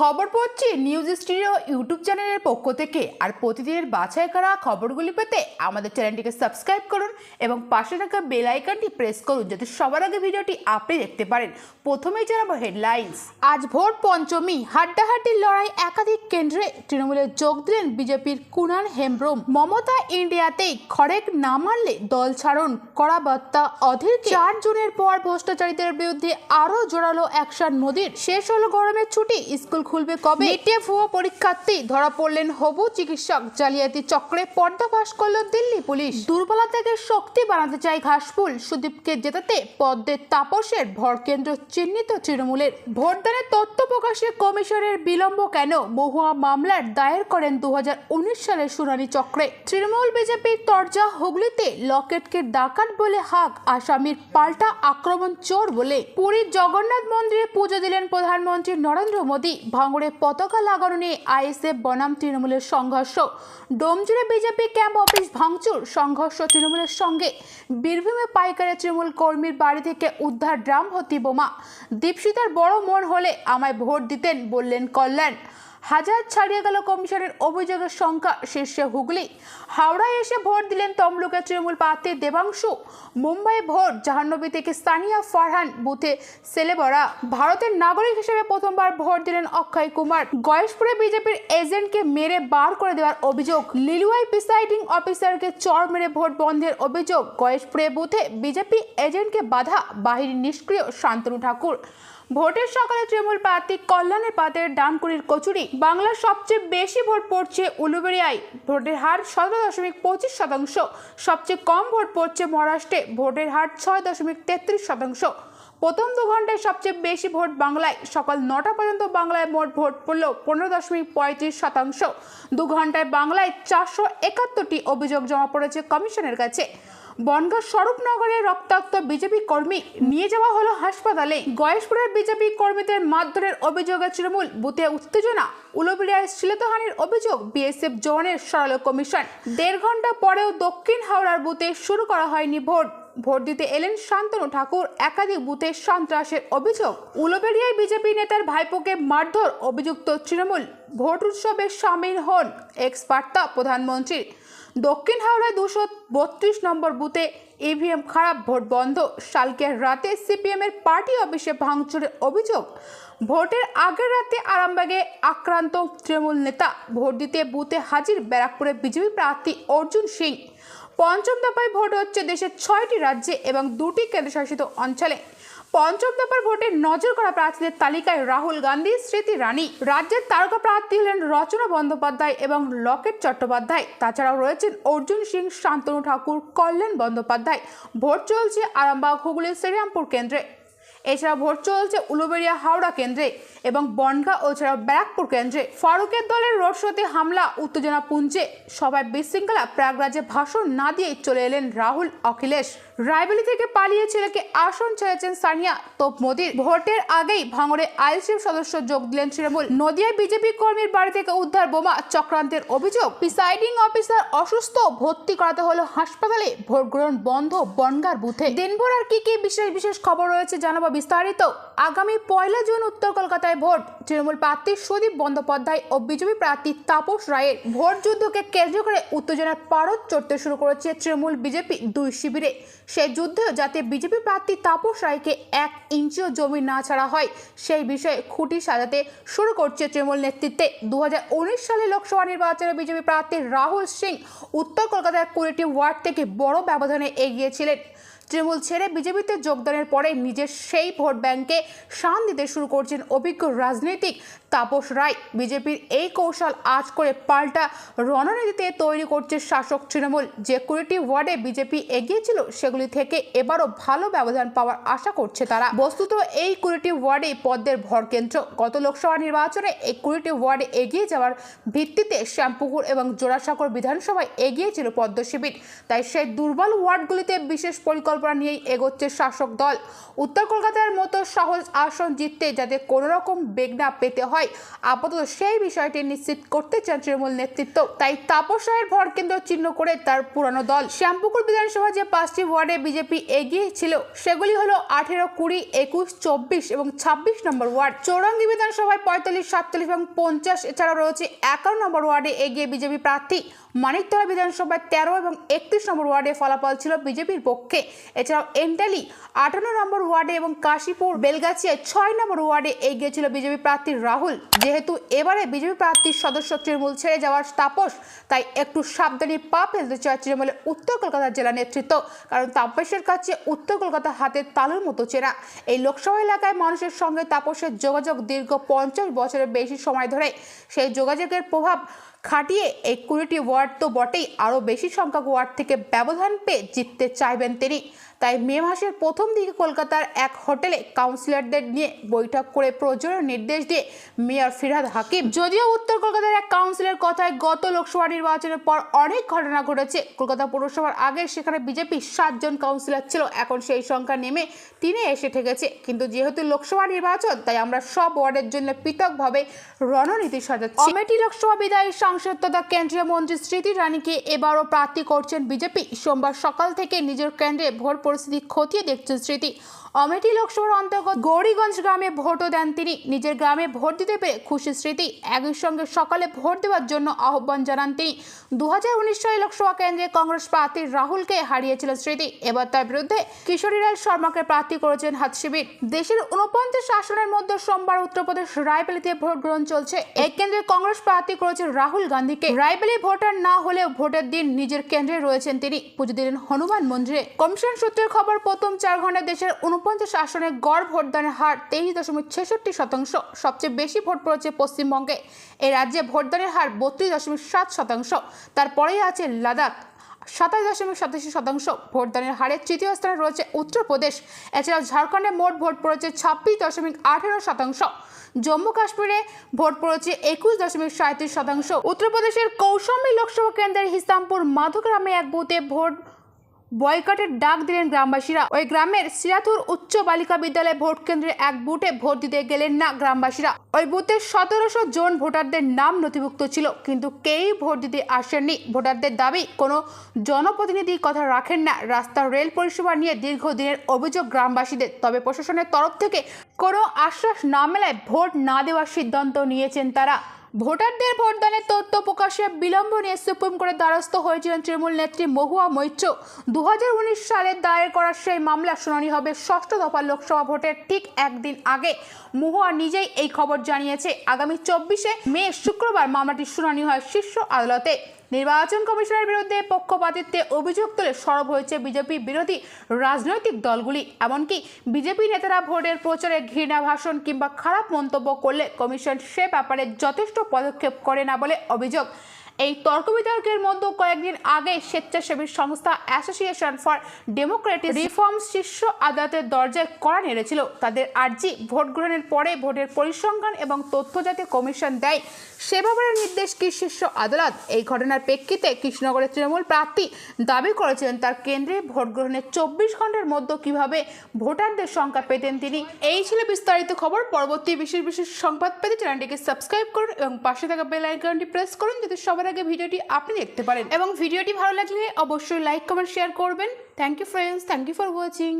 খবর পড়ছি news studio YouTube চ্যানেলের পক্ষ থেকে। আর প্রতিদিনের বাছাই করা খবরগুলি পেতে আমাদের চ্যানেলটিকে সাবস্ক্রাইব করুন এবং পাশে থাকা বেল আইকনটি প্রেস করুন যাতে সবার আগে ভিডিওটি আপনি দেখতে পারেন। প্রথমেই জানাব হেডলাইন্স। আজ ভোর পঞ্চমী। হাড্ডাহাড্ডির লড়াই একাধিক কেন্দ্রে তৃণমূলে যোগ দিলেন বিজেপির কুণাল হেমব্রম। মমতা ইন্ডিয়াতেই খড়েক না মানলে দল ছাড়ন। করা বার্তা অধীর চার জনের পর ভ্রষ্টাচারীদের বিরুদ্ধে আরও জোরালো অ্যাকশন মোদির। শেষ হলো গরমের ছুটি। স্কুল খুলবে কবে? নেটে ভুয়ো পরীক্ষার্থী ধরা পড়লেন হবু। চিকিৎসক জালিয়াতি চক্রে পর্দাফাশ করল দিল্লি পুলিশ। দুর্বলা থেকে শক্তি বানাতে চায় ঘাসফুল। সুদীপকে জেতাতে পদ্মের তাপসের ভরকেন্দ্র চিহ্নিত তৃণমূলের। ভোটদানের তথ্য প্রকাশে কমিশনের বিলম্ব কেন? মহুয়া মামলার দায়ের করেন দু হাজার উনিশ সালের শুনানি চক্রে। তৃণমূল বিজেপির তরজা হুগলিতে লকেটকে ডাকাত বলে হাক, আসামির পাল্টা আক্রমণ চোর বলে। পুরীর জগন্নাথ মন্দিরে পুজো দিলেন প্রধানমন্ত্রী নরেন্দ্র মোদী। ভাঙড়ে পতাকা লাগানো নিয়ে আইএসএফ বনাম তৃণমূলের সংঘর্ষ। ডোমজুড়ে বিজেপি ক্যাম্প অফিস ভাঙচুর, সংঘর্ষ তৃণমূলের সঙ্গে। বীরভূমে পাইকারে তৃণমূল কর্মীর বাড়ি থেকে উদ্ধার ড্রাম ভর্তি বোমা। দীপশিতার বড় মন হলে আমায় ভোট দিতেন বললেন কল্যাণ। হাজার ছাড়িয়ে গেল কমিশনের অভিযোগের সংখ্যা শীর্ষে হুগলি। হাওড়ায় এসে ভোট দিলেন তমলুকের তৃণমূল প্রার্থী দেবাংশু। মুম্বাই ভোট জাহান্নবী থেকে সানিয়া ফারহান বুথে সেলেবরা। ভারতের নাগরিক হিসেবে প্রথমবার ভোট দিলেন অক্ষয় কুমার। গয়েশপুরে বিজেপির এজেন্টকে মেরে বার করে দেওয়ার অভিযোগ। লিলুয়াই প্রিসাইডিং অফিসারকে চর মেরে ভোট বন্ধের অভিযোগ। গয়েশপুরে বুথে বিজেপি এজেন্টকে বাধা। বাহিনী নিষ্ক্রিয় শান্তনু ঠাকুর। ভোটের সকালে তৃণমূল প্রার্থী কল্যাণের পাতের ডানকুড়ির কচুরি। বাংলার সবচেয়ে বেশি ভোট পড়ছে উলুবেড়িয়ায়। ভোটের হার সতেরো দশমিক পঁচিশ শতাংশ। সবচেয়ে কম ভোট পড়ছে মহারাষ্ট্রে। ভোটের হার ছয় দশমিক তেত্রিশ শতাংশ। প্রথম দু ঘন্টায় সবচেয়ে বেশি ভোট বাংলায়। সকাল নটা পর্যন্ত বাংলায় মোট ভোট পড়ল পনেরো দশমিক পঁয়ত্রিশ শতাংশ। দু ঘন্টায় বাংলায় চারশো একাত্তরটি অভিযোগ জমা পড়েছে কমিশনের কাছে। বনগাঁ স্বরূপনগরের রক্তাক্ত বিজেপি কর্মী নিয়ে যাওয়া হলো হাসপাতালে। গয়েশপুরের বিজেপি কর্মীদের মারধরের অভিযোগে তৃণমূল বুথে উত্তেজনা। উলুবেড়িয়ায় শ্লীলতাহানির অভিযোগ, বিএসএফ জওয়ানের সরালো কমিশন। দেড় ঘণ্টা পরেও দক্ষিণ হাওড়ার বুথে শুরু করা হয়নি ভোট। ভোট দিতে এলেন শান্তনু ঠাকুর, একাধিক বুথে সন্ত্রাসের অভিযোগ। উলুবেড়িয়ায় বিজেপি নেতার ভাইপোকে মারধর অভিযুক্ত তৃণমূল। ভোট উৎসবে সামিল হন এক্স বার্তা প্রধানমন্ত্রীর দক্ষিণ হাওড়ায় দুশো বত্রিশ নম্বর বুথে ইভিএম খারাপ, ভোট বন্ধ। সালকের রাতে সিপিএমের পার্টি অফিসে ভাঙচুরের অভিযোগ। ভোটের আগের রাতে আরামবাগে আক্রান্ত তৃণমূল নেতা ভোট দিতে বুথে হাজির ব্যারাকপুরে বিজেপি প্রার্থী অর্জুন সিং। পঞ্চম দফায় ভোট হচ্ছে দেশের ছয়টি রাজ্যে এবং দুটি কেন্দ্রশাসিত অঞ্চলে। পঞ্চম দফার ভোটে নজর করা প্রার্থীদের তালিকায় রাহুল গান্ধী, স্মৃতি রানী রাজ্যের তারকা প্রার্থী হলেন রচনা বন্দ্যোপাধ্যায় এবং লকেট চট্টোপাধ্যায়। তাছাড়াও রয়েছেন অর্জুন সিং, শান্তনু ঠাকুর, কল্যাণ বন্দ্যোপাধ্যায়। ভোট চলছে আরামবাগ হুগলি শ্রীরামপুর কেন্দ্রে। এছাড়া ভোট চলছে উলুবেড়িয়া হাওড়া কেন্দ্রে এবং বনগাঁ ও ছাড়াও ব্যারাকপুর কেন্দ্রে। ফারুকের দলের রোড হামলা, উত্তেজনা পুঞ্জে সবাই বিশৃঙ্খলা, প্রয়াগরাজে ভাষণ না দিয়ে চলে এলেন রাহুল, অখিলেশ। রায়বেলি থেকে পালিয়ে ছেলেকে আসন ছেড়েছেন সানিয়া তোপ মোদির। ভোটের আগেই ভাঙড়ে আইএসএফ সদস্য যোগ দিলেন তৃণমূল। নদিয়ায় বিজেপি কর্মীর বাড়ি থেকে উদ্ধার বোমা, চক্রান্তের অভিযোগ। প্রিসাইডিং অফিসার অসুস্থ, ভর্তি করাতে হলো হাসপাতালে। ভোট গ্রহণ বন্ধ বনগার বুথে। দিনভর আর কি কি বিশেষ বিশেষ খবর রয়েছে জানাব বিস্তারিত আগামী পয়লা জুন উত্তর কলকাতায় ভোট। তৃণমূল প্রার্থী সুদীপ বন্দ্যোপাধ্যায় ও বিজেপি প্রার্থী তাপস রায়ের ভোট যুদ্ধকে কেন্দ্র করে উত্তেজনার পারদ চড়তে শুরু করেছে তৃণমূল বিজেপি দুই শিবিরে। সেই যুদ্ধে যাতে বিজেপি প্রার্থী তাপস রায়কে এক ইঞ্চিও জমি না ছাড়া হয়, সেই বিষয়ে খুঁটি সাজাতে শুরু করছে তৃণমূল নেতৃত্বে। দু হাজার উনিশ সালে লোকসভা নির্বাচনে বিজেপি প্রার্থী রাহুল সিং উত্তর কলকাতার কুড়িটি ওয়ার্ড থেকে বড় ব্যবধানে এগিয়েছিলেন। তৃণমূল ছেড়ে বিজেপিতে যোগদানের পরে নিজের সেই ভোট ব্যাংকে শান দিতে শুরু করছেন অভিজ্ঞ রাজনৈতিক তাপস রায়। বিজেপির এই কৌশল আজ করে পাল্টা রণনীতিতে তৈরি করছে শাসক তৃণমূল। যে কুড়িটি ওয়ার্ডে বিজেপি এগিয়েছিল সেগুলি থেকে এবারও ভালো ব্যবধান পাওয়ার আশা করছে তারা। বস্তুত এই কুড়িটি ওয়ার্ডে পদ্মের ভরকেন্দ্র গত লোকসভা নির্বাচনে এই কুড়িটি ওয়ার্ডে এগিয়ে যাওয়ার ভিত্তিতে শ্যামপুকুর এবং জোড়াসাগর বিধানসভায় এগিয়েছিল পদ্ম শিবির। তাই সেই দুর্বল ওয়ার্ডগুলিতে বিশেষ পরিকল্পনা নিয়েই এগোচ্ছে শাসক দল। উত্তর কলকাতার মতো সহজ আসন জিততে যাতে কোনো রকম না পেতে হয় আপাতত সেই বিষয়টি নিশ্চিত করতে চান তৃণমূল নেতৃত্ব। তাই তাপস রায়ের ভর কেন্দ্র চিহ্ন করে তার পুরানো দল। শ্যামপুকুর বিধানসভা যে পাঁচটি ওয়ার্ডে বিজেপি এগিয়ে ছিল, সেগুলি হল আঠেরো, কুড়ি, একুশ, চব্বিশ এবং ছাব্বিশ নম্বর ওয়ার্ড। চৌরঙ্গি বিধানসভায় পঁয়তাল্লিশ, সাতচল্লিশ এবং পঞ্চাশ, এছাড়াও রয়েছে একান্ন নম্বর ওয়ার্ডে এগিয়ে বিজেপি প্রার্থী মানিকতলা বিধানসভায় তেরো এবং একত্রিশ নম্বর ওয়ার্ডে ফলাফল ছিল বিজেপির পক্ষে। এছাড়াও এন্টালি আটান্ন নম্বর ওয়ার্ডে এবং কাশীপুর বেলগাছিয়ায় ছয় নম্বর ওয়ার্ডে এগিয়ে ছিল বিজেপি প্রার্থী রাহুল। যেহেতু এবারে বিজেপি প্রার্থীর সদস্য তৃণমূল ছেড়ে যাওয়ার তাপস, তাই একটু সাবধানী পা ফেলতে চায় তৃণমূলের উত্তর কলকাতার জেলা নেতৃত্ব, কারণ তাপসের কাছে উত্তর কলকাতা হাতের তালুর মতো চেনা। এই লোকসভা এলাকায় মানুষের সঙ্গে তাপসের যোগাযোগ দীর্ঘ পঞ্চাশ বছরের বেশি সময় ধরে। সেই যোগাযোগের প্রভাব খাটিয়ে এই কুড়িটি ওয়ার্ড তো বটেই। আরও বেশি সংখ্যক ওয়ার্ড থেকে ব্যবধান পেয়ে জিততে চাইবেন তিনি। তাই মে মাসের প্রথম দিকে কলকাতার এক হোটেলে কাউন্সিলরদের নিয়ে বৈঠক করে প্রয়োজনীয় নির্দেশ দিয়ে মেয়র ফিরহাদ হাকিম। যদিও উত্তর কলকাতার এক কাউন্সিলের কথায় গত লোকসভা নির্বাচনের পর অনেক ঘটনা ঘটেছে। কলকাতা পৌরসভার আগে সেখানে বিজেপি সাতজন কাউন্সিলর ছিল, এখন সেই সংখ্যা নেমে তিনে এসে ঠেকেছে। কিন্তু যেহেতু লোকসভা নির্বাচন, তাই আমরা সব ওয়ার্ডের জন্য পৃথকভাবে রণনীতি সাজাচ্ছি। কমিটি লোকসভা বিদায়ী সাংসদ তথা কেন্দ্রীয় মন্ত্রী স্মৃতি রানীকে এবারও প্রার্থী করছেন বিজেপি। সোমবার সকাল থেকে নিজের কেন্দ্রে ভোট അപ്പോൾ സ്ഥിതി ಖೋತಿಯ ಅಧ್ಯಕ್ಷ ಶ್ರೀತಿ অমেঠি লোকসভার অন্তর্গত গৌরীগঞ্জ গ্রামে ভোটও দেন তিনি। নিজের গ্রামে ভোট দিতে পেরে খুশি স্মৃতি। একই সঙ্গে সকালে ভোট দেওয়ার জন্য আহ্বান জানান তিনি। দু সালে লোকসভা কেন্দ্রে কংগ্রেস প্রার্থী রাহুলকে হারিয়েছিল স্মৃতি। এবার তার বিরুদ্ধে কিশোরী কিশোরীলাল শর্মাকে প্রার্থী করেছেন হাত শিবির। দেশের উনপঞ্চাশ আসনের মধ্যে সোমবার উত্তরপ্রদেশ রায়বেলিতে ভোট গ্রহণ চলছে। এই কেন্দ্রে কংগ্রেস প্রার্থী করেছেন রাহুল গান্ধীকে। রায়বেলি ভোটার না হলেও ভোটের দিন নিজের কেন্দ্রে রয়েছেন তিনি। পুজো দিলেন হনুমান মন্দিরে। কমিশন সূত্রের খবর, প্রথম চার ঘন্টায় দেশের উনপঞ্চাশ আসনে গড় ভোটদানের হার তেইশ দশমিক ছেষট্টি শতাংশ। সবচেয়ে বেশি ভোট পড়েছে পশ্চিমবঙ্গে। এই রাজ্যে ভোটদানের হার বত্রিশ দশমিক সাত শতাংশ। তারপরেই আছে লাদাখ। সাতাশ দশমিক সাতাশি শতাংশ ভোটদানের হারে তৃতীয় স্থানে রয়েছে উত্তরপ্রদেশ। এছাড়াও ঝাড়খণ্ডে মোট ভোট পড়েছে ছাব্বিশ দশমিক আঠেরো শতাংশ। জম্মু কাশ্মীরে ভোট পড়েছে একুশ দশমিক সাঁত্রিশ শতাংশ। উত্তরপ্রদেশের কৌশম্বী লোকসভা কেন্দ্রের হিসামপুর মাধুগ্রামে এক বুথে ভোট বয়কটের ডাক দিলেন গ্রামবাসীরা। ওই গ্রামের সিরাথুর উচ্চ বালিকা বিদ্যালয় ভোট কেন্দ্রে এক বুথে ভোট দিতে গেলেন না গ্রামবাসীরা। ওই বুথে সতেরোশো জন ভোটারদের নাম নথিভুক্ত ছিল, কিন্তু কেউই ভোট দিতে আসেননি। ভোটারদের দাবি, কোনো জনপ্রতিনিধি কথা রাখেন না। রাস্তা রেল পরিষেবা নিয়ে দীর্ঘদিনের অভিযোগ গ্রামবাসীদের। তবে প্রশাসনের তরফ থেকে কোনো আশ্বাস না মেলায় ভোট না দেওয়ার সিদ্ধান্ত নিয়েছেন তারা। ভোটারদের ভোটদানের তথ্য প্রকাশে বিলম্ব নিয়ে সুপ্রিম কোর্টের দ্বারস্থ হয়েছিলেন তৃণমূল নেত্রী মহুয়া মৈত্র। দু হাজার উনিশ সালে দায়ের করা সেই মামলা শুনানি হবে ষষ্ঠ দফা লোকসভা ভোটের ঠিক একদিন আগে। মহুয়া নিজেই এই খবর জানিয়েছে। আগামী চব্বিশে মে শুক্রবার মামলাটির শুনানি হয় শীর্ষ আদালতে। নির্বাচন কমিশনের বিরুদ্ধে পক্ষপাতিত্বে অভিযোগ তুলে সরব হয়েছে বিজেপি বিরোধী রাজনৈতিক দলগুলি। এমনকি বিজেপি নেতারা ভোটের প্রচারে ঘৃণা ভাষণ কিংবা খারাপ মন্তব্য করলে কমিশন সে ব্যাপারে যথেষ্ট পদক্ষেপ করে না বলে অভিযোগ। এই তর্ক বিতর্কের মধ্যে কয়েকদিন আগে স্বেচ্ছাসেবী সংস্থা অ্যাসোসিয়েশন ফর ডেমোক্রেটিক রিফর্ম শীর্ষ আদালতের দরজায় কড়া নেড়েছিল। তাদের আর্জি ভোট গ্রহণের পরে ভোটের পরিসংখ্যান এবং তথ্য যাতে কমিশন দেয়। সে ব্যাপারে নির্দেশ কি শীর্ষ আদালত? এই ঘটনার প্রেক্ষিতে কৃষ্ণনগরের তৃণমূল প্রার্থী দাবি করেছিলেন তার কেন্দ্রে ভোট গ্রহণের চব্বিশ ঘণ্টার মধ্যে কীভাবে ভোটারদের সংখ্যা পেতেন তিনি। এই ছিল বিস্তারিত খবর। পরবর্তী বিশেষ বিশেষ সংবাদ পেতে চ্যানেলটিকে সাবস্ক্রাইব করুন এবং পাশে থাকা বেল আইকনটি প্রেস করুন যাতে সবার আগে ভিডিওটি আপনি দেখতে পারেন। এবং ভিডিওটি ভালো লাগলে অবশ্যই লাইক কমেন্ট শেয়ার করবেন। Thank you friends thank you for watching